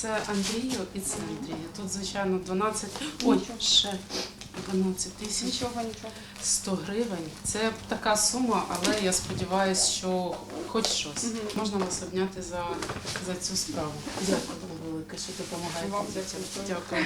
Це Андрію і це Андрію. Тут, звичайно, 12, ой, ще 12 тисяч Нічого, нічого. 100 гривень. Це така сума, але я сподіваюся, що хоч щось. Мгм. Можна вас обняти за, за цю справу. Дякую вам велике, що допомагаєте Вам дякую. Дякую.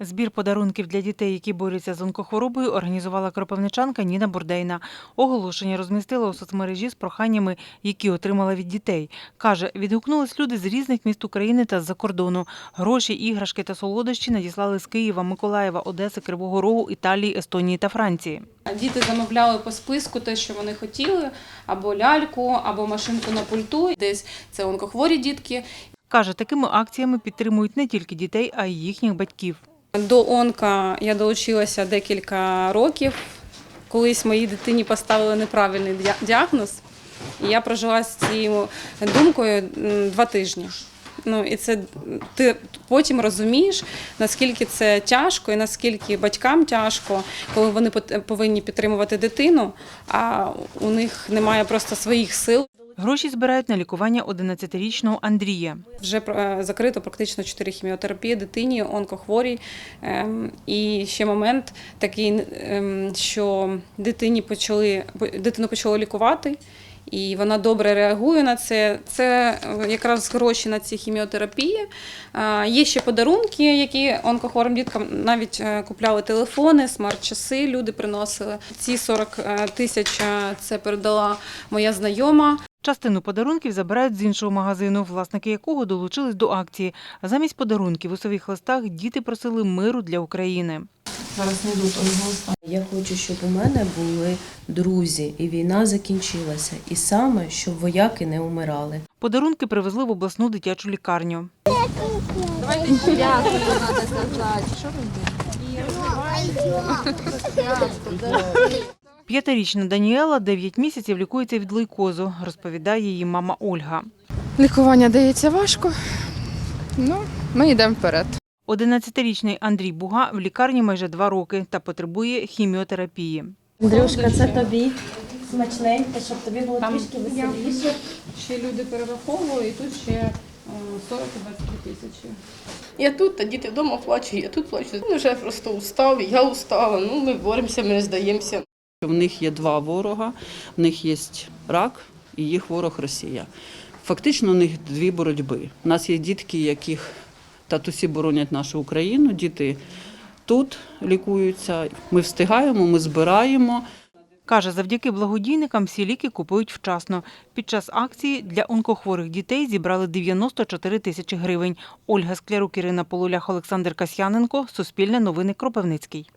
Збір подарунків для дітей, які борються з онкохворобою, організувала кропивничанка Ніна Бурдейна. Оголошення розмістила у соцмережі з проханнями, які отримала від дітей. Каже, відгукнулись люди з різних міст України та з-за кордону. Гроші, іграшки та солодощі надіслали з Києва, Миколаєва, Одеси, Кривого Рогу, Італії, Естонії та Франції. Діти замовляли по списку те, що вони хотіли, або ляльку, або машинку на пульту. Десь це онкохворі дітки. Каже, такими акціями підтримують не тільки дітей, а й їхніх батьків. До онка я долучилася декілька років. Колись моїй дитині поставили неправильний діа- діагноз, я прожила з цією думкою два тижні. Ну і це ти потім розумієш, наскільки це тяжко, і наскільки батькам тяжко, коли вони повинні підтримувати дитину, а у них немає просто своїх сил. Гроші збирають на лікування 11-річного Андрія. Вже е, закрито практично 4 хіміотерапії дитині, онкохворій. Ем, І ще момент такий, ем, що дитині почали, дитину почали лікувати, і вона добре реагує на це. Це е, якраз гроші на ці хіміотерапії. Є ще подарунки, які онкохворим діткам навіть е, купляли телефони, смарт-часи люди приносили. Ці 40 е, тисяч це передала моя знайома. Частину подарунків забирають з іншого магазину, власники якого долучились до акції. Замість подарунків у своїх листах діти просили миру для України. Зараз не йдуть Я хочу, щоб у мене були друзі, і війна закінчилася. І саме, щоб вояки не умирали. Подарунки привезли в обласну дитячу лікарню. П'ятирічна Даніела 9 місяців лікується від лейкозу, розповідає її мама Ольга. Лікування дається важко. Ну, ми йдемо вперед. 11-річний Андрій Буга в лікарні майже два роки та потребує хіміотерапії. Андрюшка, це тобі смачненько, щоб тобі було Там трішки веселіше. Ще люди перераховували, і тут ще е, 40 і 23 тисячі. Я тут, а діти вдома плачуть, я тут плачу. Вони вже просто устав, я устала. Ну, ми боремося, ми не здаємося. В них є два ворога, в них є рак і їх ворог Росія. Фактично у них дві боротьби. У нас є дітки, яких татусі боронять нашу Україну, діти тут лікуються. Ми встигаємо, ми збираємо. Каже, завдяки благодійникам всі ліки купують вчасно. Під час акції для онкохворих дітей зібрали 94 тисячі гривень. Ольга Склярук, Ірина Полулях, Олександр Касьяненко. Суспільне новини Кропивницький.